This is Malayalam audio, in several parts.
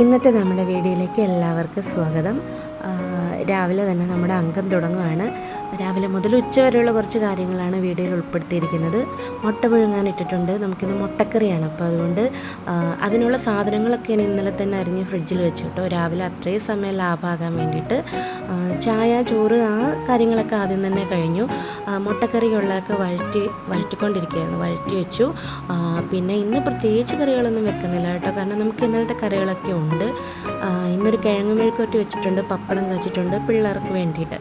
ഇന്നത്തെ നമ്മുടെ വീഡിയോയിലേക്ക് എല്ലാവർക്കും സ്വാഗതം. രാവിലെ തന്നെ നമ്മുടെ അംഗം തുടങ്ങുകയാണ് രാവിലെ മുതൽ ഉച്ച വരെയുള്ള കുറച്ച് കാര്യങ്ങളാണ് വീഡിയോയിൽ ഉൾപ്പെടുത്തിയിരിക്കുന്നത്. മുട്ട പുഴുങ്ങാൻ ഇട്ടിട്ടുണ്ട്. നമുക്കിന്ന് മുട്ടക്കറിയാണ്. അപ്പോൾ അതുകൊണ്ട് അതിനുള്ള സാധനങ്ങളൊക്കെ ഞാൻ ഇന്നലെ തന്നെ അരിഞ്ഞ് ഫ്രിഡ്ജിൽ വെച്ചിട്ടോ രാവിലെ അത്രയും സമയം ലാഭമാകാൻ വേണ്ടിയിട്ട് ചായ ചോറ് ആ കാര്യങ്ങളൊക്കെ ആദ്യം തന്നെ കഴിഞ്ഞു. മുട്ടക്കറിയുള്ളതൊക്കെ വഴറ്റി വഴറ്റിക്കൊണ്ടിരിക്കുകയായിരുന്നു. വഴറ്റി വെച്ചു. പിന്നെ ഇന്ന് പ്രത്യേകിച്ച് കറികളൊന്നും വെക്കുന്നില്ല കേട്ടോ. കാരണം നമുക്ക് ഇന്നലത്തെ കറികളൊക്കെ ഉണ്ട്. ഇന്നൊരു കിഴങ്ങ് മെഴുക്കുവരട്ടി വെച്ചിട്ടുണ്ട്. പപ്പടം വെച്ചിട്ടുണ്ട് പിള്ളേർക്ക് വേണ്ടിയിട്ട്.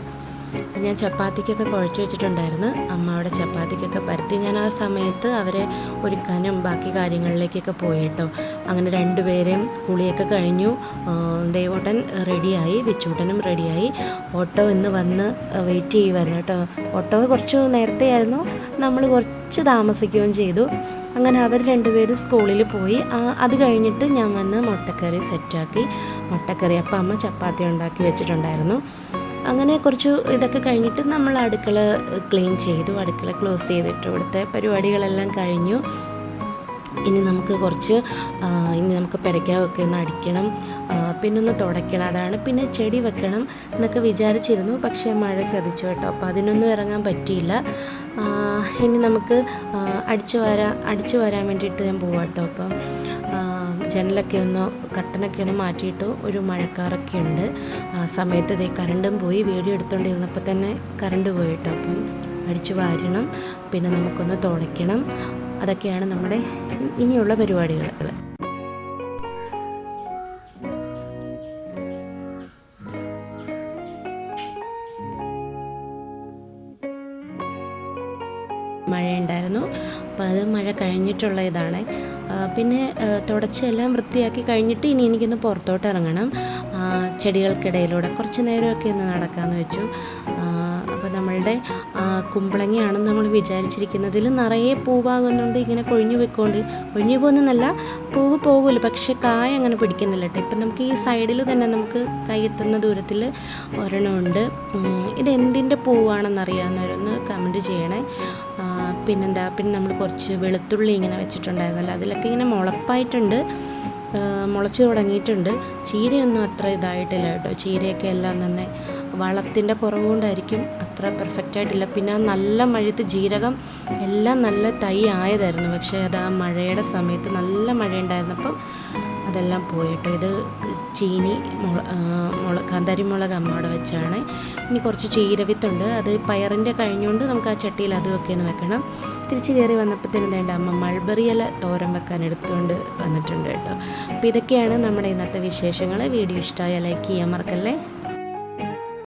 ഞാൻ ചപ്പാത്തിക്കൊക്കെ കുഴച്ച് വെച്ചിട്ടുണ്ടായിരുന്നു. അമ്മ അവിടെ ചപ്പാത്തിക്കൊക്കെ പരത്തി. ഞാൻ ആ സമയത്ത് അവരെ ഒരുക്കാനും ബാക്കി കാര്യങ്ങളിലേക്കൊക്കെ പോയി കേട്ടോ അങ്ങനെ രണ്ടുപേരെയും കുളിയൊക്കെ കഴിഞ്ഞു. ദേവോട്ടൻ റെഡിയായി വിച്ചൂട്ടനും റെഡിയായി. ഓട്ടോ ഇന്ന് വന്ന് വെയിറ്റ് ചെയ്യുമായിരുന്നു കേട്ടോ. ഓട്ടോ കുറച്ച് നേരത്തെ ആയിരുന്നു. നമ്മൾ കുറച്ച് താമസിക്കുകയും ചെയ്തു. അങ്ങനെ അവർ രണ്ടുപേരും സ്കൂളിൽ പോയി. അത് കഴിഞ്ഞിട്ട് ഞാൻ വന്ന് മുട്ടക്കറി സെറ്റാക്കി. മുട്ടക്കറി അപ്പം അമ്മ ചപ്പാത്തി ഉണ്ടാക്കി വെച്ചിട്ടുണ്ടായിരുന്നു. അങ്ങനെ കുറച്ച് ഇതൊക്കെ കഴിഞ്ഞിട്ട് നമ്മൾ അടുക്കള ക്ലീൻ ചെയ്തു അടുക്കള ക്ലോസ് ചെയ്തിട്ട്. ഇവിടുത്തെ പരിപാടികളെല്ലാം കഴിഞ്ഞു. ഇനി നമുക്ക് കുറച്ച് ഇനി നമുക്ക് പെരയ്ക്കാവൊക്കെ ഒന്ന് അടിക്കണം ആ, പിന്നെ ഒന്ന് തുടയ്ക്കണം. അതാണ് പിന്നെ ചെടി വെക്കണം എന്നൊക്കെ വിചാരിച്ചിരുന്നു. പക്ഷേ മഴ ചതിച്ചു കേട്ടോ. അപ്പോൾ അതിനൊന്നും ഇറങ്ങാൻ പറ്റിയില്ല. ഇനി നമുക്ക് അടിച്ചു വരാൻ അടിച്ചു വരാൻ വേണ്ടിയിട്ട് ഞാൻ പോവാട്ടോ. അപ്പം ജനലൊക്കെ ഒന്ന് കട്ടനൊക്കെ ഒന്ന് മാറ്റിയിട്ട് ഒരു മഴക്കാറൊക്കെ ഉണ്ട്. ആ സമയത്ത് ഇതേ കറണ്ടും പോയി. വീഡിയോ എടുത്തുകൊണ്ടിരുന്നപ്പോൾ തന്നെ കറണ്ട് പോയിട്ട്. അപ്പം അടിച്ചു വാരണം. പിന്നെ നമുക്കൊന്ന് തുടയ്ക്കണം. അതൊക്കെയാണ് നമ്മുടെ ഇനിയുള്ള പരിപാടികൾ. മഴയുണ്ടായിരുന്നു. അപ്പോൾ അത് മഴ കഴിഞ്ഞിട്ടുള്ള ഇതാണ്. പിന്നെ തുടച്ചെല്ലാം വൃത്തിയാക്കി കഴിഞ്ഞിട്ട് ഇനി എനിക്കൊന്ന് പുറത്തോട്ട് ഇറങ്ങണം. ചെടികൾക്കിടയിലൂടെ കുറച്ച് നേരമൊക്കെ ഒന്ന് നടക്കാമെന്ന് വെച്ചു. അപ്പോൾ നമ്മളുടെ കുമ്പളങ്ങിയാണെന്ന് നമ്മൾ വിചാരിച്ചിരിക്കുന്നതിൽ നിറയെ പൂവാകുന്നുണ്ട്. ഇങ്ങനെ കൊഴിഞ്ഞു പോയിക്കൊണ്ട് കൊഴിഞ്ഞു പോകുന്നതല്ല പൂവ് പോകുമല്ലോ. പക്ഷേ കായ അങ്ങനെ പിടിക്കുന്നില്ല കേട്ടോ. ഇപ്പം നമുക്ക് ഈ സൈഡിൽ തന്നെ നമുക്ക് കൈ എത്തുന്ന ദൂരത്തിൽ ഒരെണ്ണമുണ്ട്. ഇതെന്തിന്റെ പൂവാണെന്നറിയാവുന്നവരൊന്ന് കമന്റ് ചെയ്യണേ. പിന്നെന്താ പിന്നെ നമ്മൾ കുറച്ച് വെളുത്തുള്ളി ഇങ്ങനെ വെച്ചിട്ടുണ്ടായിരുന്നല്ലോ അതിലൊക്കെ ഇങ്ങനെ മുളപ്പായിട്ടുണ്ട്. മുളച്ച് തുടങ്ങിയിട്ടുണ്ട്. ചീരയൊന്നും അത്ര ഇതായിട്ടില്ല കേട്ടോ. ചീരയൊക്കെ എല്ലാം തന്നെ വളത്തിന്റെ കുറവുകൊണ്ടായിരിക്കും അത്ര പെർഫെക്റ്റ് ആയിട്ടില്ല. പിന്നെ നല്ല മഴയത്ത് ജീരകം എല്ലാം നല്ല തൈ ആയതായിരുന്നു. പക്ഷേ അത് ആ മഴയുടെ സമയത്ത് നല്ല മഴയുണ്ടായിരുന്നപ്പം അതെല്ലാം പോയിട്ടോ ഇത് ചീനി മുള ആ, മുള കാന്താരി മുളക് അമ്മയുടെ വെച്ചാണ്. ഇനി കുറച്ച് ചീരവിത്തുണ്ട് അത് പയറിന്റെ കഴിഞ്ഞുകൊണ്ട് നമുക്ക് ആ ചട്ടിയിൽ അതുമൊക്കെ ഒന്ന് വെക്കണം. തിരിച്ച് കയറി വന്നപ്പോഴത്തേനും വേണ്ട അമ്മ മൾബറി ഇല തോരൻ വെക്കാൻ എടുത്തുകൊണ്ട് വന്നിട്ടുണ്ട് കേട്ടോ. അപ്പോൾ ഇതൊക്കെയാണ് നമ്മുടെ ഇന്നത്തെ വിശേഷങ്ങൾ. വീഡിയോ ഇഷ്ടമായ ലൈക്ക് ചെയ്യാൻ മറക്കല്ലേ?